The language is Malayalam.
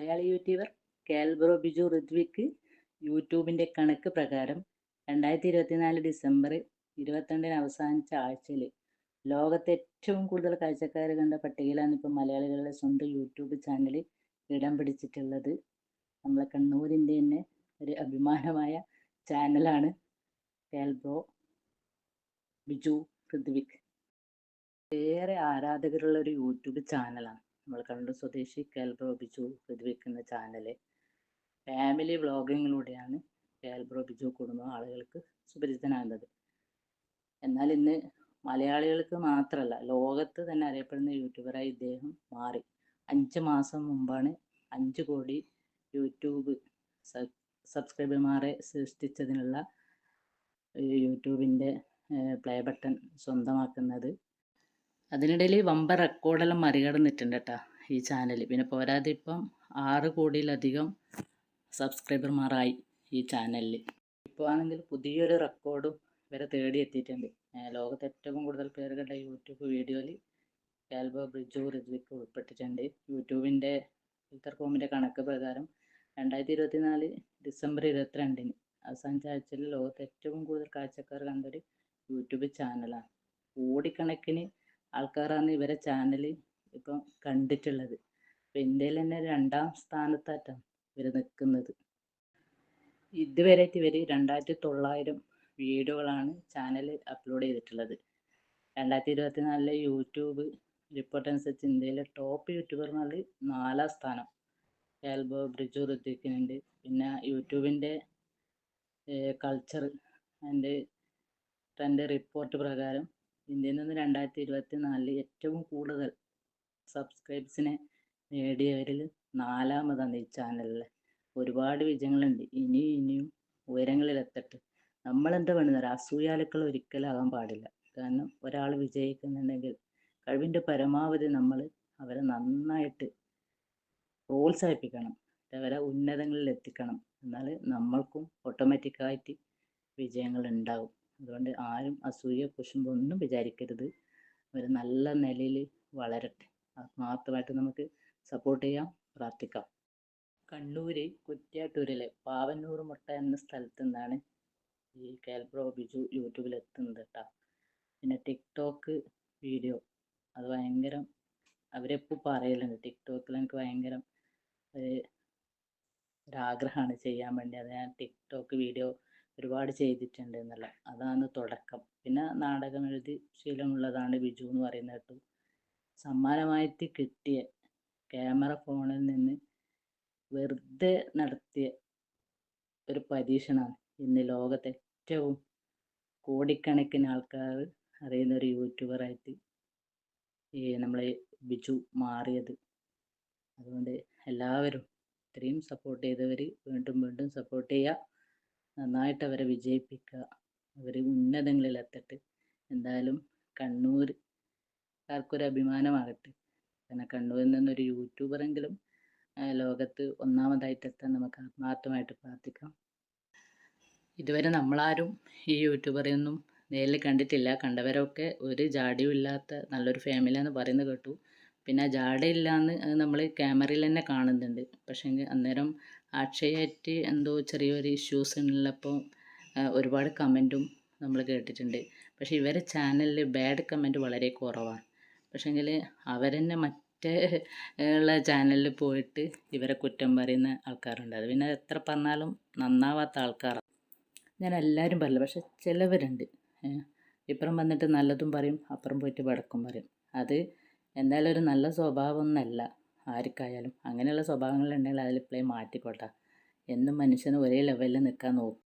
മലയാളി യൂട്യൂബർ കാൽബ്രോ ബിജു ഋത്വിക്ക് യൂട്യൂബിന്റെ കണക്ക് പ്രകാരം രണ്ടായിരത്തി ഇരുപത്തിനാല് ഡിസംബർ ഇരുപത്തിരണ്ടിന് അവസാനിച്ച ആഴ്ചയിൽ ലോകത്തെ ഏറ്റവും കൂടുതൽ കാഴ്ചക്കാർ കണ്ട പട്ടികയിലാണ് ഇപ്പോൾ മലയാളികളുടെ സ്വന്തം യൂട്യൂബ് ചാനൽ ഇടം പിടിച്ചിട്ടുള്ളത്. നമ്മളെ കണ്ണൂരിന്റെ തന്നെ ഒരു അഭിമാനമായ ചാനലാണ് കാൽബ്രോ ബിജു ഋത്വിക് ഏറെ ആരാധകരുള്ള ഒരു യൂട്യൂബ് ചാനലാണ്. നമ്മൾ കണ്ണൂർ സ്വദേശി കേൽബ്രോ ബിജു പ്രതിവയ്ക്കുന്ന ചാനൽ ഫാമിലി വ്ളോഗിങ്ങിലൂടെയാണ് കേൽബ്രോ ബിജു കുടുംബം ആളുകൾക്ക് സുപരിചിതനാകുന്നത്. എന്നാൽ ഇന്ന് മലയാളികൾക്ക് മാത്രമല്ല ലോകത്ത് തന്നെ അറിയപ്പെടുന്ന യൂട്യൂബറായി ഇദ്ദേഹം മാറി. അഞ്ച് മാസം മുമ്പാണ് അഞ്ച് കോടി യൂട്യൂബ് സബ്സ്ക്രൈബർമാരെ സൃഷ്ടിച്ചതിനുള്ള യൂട്യൂബിന്റെ പ്ലേ ബട്ടൺ സ്വന്തമാക്കുന്നത് അതിനിടയിൽ വമ്പ റെക്കോർഡെല്ലാം മറികടന്നിട്ടുണ്ട് കേട്ടോ ഈ ചാനൽ പിന്നെ പോരാതെ ഇപ്പം ആറ് കോടിയിലധികം സബ്സ്ക്രൈബർമാരായി ഈ ചാനലിൽ ഇപ്പോൾ ആണെങ്കിൽ പുതിയൊരു റെക്കോർഡും വരെ തേടി എത്തിയിട്ടുണ്ട്. ലോകത്ത് ഏറ്റവും കൂടുതൽ പേര് കണ്ട യൂട്യൂബ് വീഡിയോയിൽ കാൽബോ ബ്രിജു റിദ്വിക്ക് ഉൾപ്പെട്ടിട്ടുണ്ട്. യൂട്യൂബിന്റെ ഫിൽറ്റർ കോമിന്റെ കണക്ക് പ്രകാരം രണ്ടായിരത്തി ഇരുപത്തിനാല് ഡിസംബർ ഇരുപത്തിരണ്ടിന് അവസാനിച്ച ആഴ്ചയിൽ ലോകത്ത് ഏറ്റവും കൂടുതൽ കാഴ്ചക്കാർ കണ്ടൊരു യൂട്യൂബ് ചാനലാണ് കോടിക്കണക്കിന് ആൾക്കാരാണ് ഇവരെ ചാനൽ ഇപ്പം കണ്ടിട്ടുള്ളത്. ഇപ്പം ഇന്ത്യയിൽ തന്നെ രണ്ടാം സ്ഥാനത്തായിട്ടാണ് ഇവർ നിൽക്കുന്നത് ഇതുവരെയായിട്ട് ഇവർ രണ്ടായിരത്തി തൊള്ളായിരം വീഡിയോകളാണ് ചാനൽ അപ്ലോഡ് ചെയ്തിട്ടുള്ളത്. രണ്ടായിരത്തി ഇരുപത്തിനാലിലെ യൂട്യൂബ് റിപ്പോർട്ട് അനുസരിച്ച് ഇന്ത്യയിലെ ടോപ്പ് യൂട്യൂബർമാരിൽ നാലാം സ്ഥാനം. ആൽബോ ബ്രിജു ഋത്വിക്കിനുണ്ട് പിന്നെ യൂട്യൂബിന്റെ കൾച്ചർ ആൻഡ് ട്രെൻഡ് റിപ്പോർട്ട് പ്രകാരം ഇന്ത്യയിൽ നിന്ന് രണ്ടായിരത്തി ഇരുപത്തി നാലിൽ ഏറ്റവും കൂടുതൽ സബ്സ്ക്രൈബ്സിനെ നേടിയവരിൽ നാലാമതാണ് ഈ ചാനലിൽ ഒരുപാട് വിജയങ്ങളുണ്ട്. ഇനിയും ഇനിയും ഉയരങ്ങളിലെത്തട്ടെ. നമ്മളെന്താ വേണ്ടത് അസൂയാലുക്കൾ ഒരിക്കലും ആകാൻ പാടില്ല. കാരണം ഒരാൾ വിജയിക്കുന്നുണ്ടെങ്കിൽ കഴിവിന്റെ പരമാവധി നമ്മൾ അവരെ നന്നായിട്ട് പ്രോത്സാഹിപ്പിക്കണം. അവരെ ഉന്നതങ്ങളിൽ എത്തിക്കണം എന്നാൽ നമ്മൾക്കും ഓട്ടോമാറ്റിക്കായിട്ട് വിജയങ്ങൾ ഉണ്ടാകും അതുകൊണ്ട് ആരും അസൂയ കുശുമ്പോ ഒന്നും വിചാരിക്കരുത്. ഒരു നല്ല നിലയിൽ വളരട്ടെ. ആത്മാർത്ഥമായിട്ട് നമുക്ക് സപ്പോർട്ട് ചെയ്യാം പ്രാർത്ഥിക്കാം. കണ്ണൂര് കുറ്റ്യാട്ടൂരിലെ പാവന്നൂർ മുട്ട എന്ന സ്ഥലത്ത് നിന്നാണ് ഈ കാൽബ്രോ ബിജു യൂട്യൂബിൽ എത്തുന്നത് കേട്ടോ പിന്നെ ടിക്ടോക്ക് വീഡിയോ. അത് ഭയങ്കര അവരെപ്പോൾ പറയലുണ്ട് ടിക്ടോക്കിൽ എനിക്ക് ഭയങ്കര ഒരു ഒരാഗ്രഹമാണ് ചെയ്യാൻ വേണ്ടി. അത് ഞാൻ ടിക്ടോക്ക് വീഡിയോ ഒരുപാട് ചെയ്തിട്ടുണ്ട് എന്നുള്ള അതാണ് തുടക്കം. പിന്നെ നാടകം എഴുതി ശീലമുള്ളതാണ് ബിജു എന്ന് പറയുന്നത് കേട്ടു. സമ്മാനമായിട്ട് കിട്ടിയ ക്യാമറ ഫോണിൽ നിന്ന് വെറുതെ നടത്തിയ ഒരു പരീക്ഷണമാണ് ഇന്ന് ലോകത്തെ ഏറ്റവും കോടിക്കണക്കിന് ആൾക്കാർ അറിയുന്ന ഒരു യൂട്യൂബറായിട്ട് ഈ നമ്മളെ ബിജു മാറിയത്. അതുകൊണ്ട് എല്ലാവരും ഇത്രയും സപ്പോർട്ട് ചെയ്തവർ വീണ്ടും വീണ്ടും സപ്പോർട്ട് ചെയ്യുക നന്നായിട്ട് അവരെ വിജയിപ്പിക്കുക. അവർ ഉന്നതങ്ങളിലെത്തട്ടെ. എന്തായാലും കണ്ണൂർ കണ്ണൂർക്കാർക്കൊരു അഭിമാനമാകട്ടെ. കാരണം കണ്ണൂരിൽ നിന്നൊരു യൂട്യൂബറെങ്കിലും ലോകത്ത് ഒന്നാമതായിട്ട് എത്താൻ നമുക്ക് ആത്മാർത്ഥമായിട്ട് പ്രാർത്ഥിക്കാം. ഇതുവരെ നമ്മളാരും ഈ യൂട്യൂബറെയൊന്നും നേരിൽ കണ്ടിട്ടില്ല. കണ്ടവരൊക്കെ ഒരു ജാടിയും ഇല്ലാത്ത നല്ലൊരു ഫാമിലിയാന്ന് പറയുന്നത് കേട്ടു. പിന്നെ ജാടയില്ലാന്ന് നമ്മൾ ക്യാമറയിൽ തന്നെ കാണുന്നുണ്ട്. പക്ഷേ അന്നേരം അക്ഷയായിട്ട് എന്തോ ചെറിയൊരു ഇഷ്യൂസ് ഉള്ളപ്പോൾ ഒരുപാട് കമന്റും നമ്മൾ കേട്ടിട്ടുണ്ട്. പക്ഷേ ഇവരെ ചാനലിൽ ബാഡ് കമന്റ് വളരെ കുറവാണ്. പക്ഷേങ്കിൽ അവരെന്നെ മറ്റേ ഉള്ള ചാനലിൽ പോയിട്ട് ഇവരെ കുറ്റം പറയുന്ന ആൾക്കാരുണ്ട്. അത് പിന്നെ എത്ര പറഞ്ഞാലും നന്നാവാത്ത ആൾക്കാരാണ് ഞാൻ എല്ലാവരും പറയില്ല. പക്ഷെ ചിലവരുണ്ട്. ഇപ്പുറം വന്നിട്ട് നല്ലതും പറയും അപ്പുറം പോയിട്ട് വടക്കും പറയും. അത് എന്തായാലും ഒരു നല്ല സ്വഭാവമൊന്നല്ല ആർക്കായാലും. അങ്ങനെയുള്ള സ്വഭാവങ്ങളുണ്ടെങ്കിൽ അതിലിപ്പോഴേ മാറ്റിക്കോട്ടെ എന്നും മനുഷ്യന് ഒരേ ലെവലിൽ നിൽക്കാൻ നോക്കും.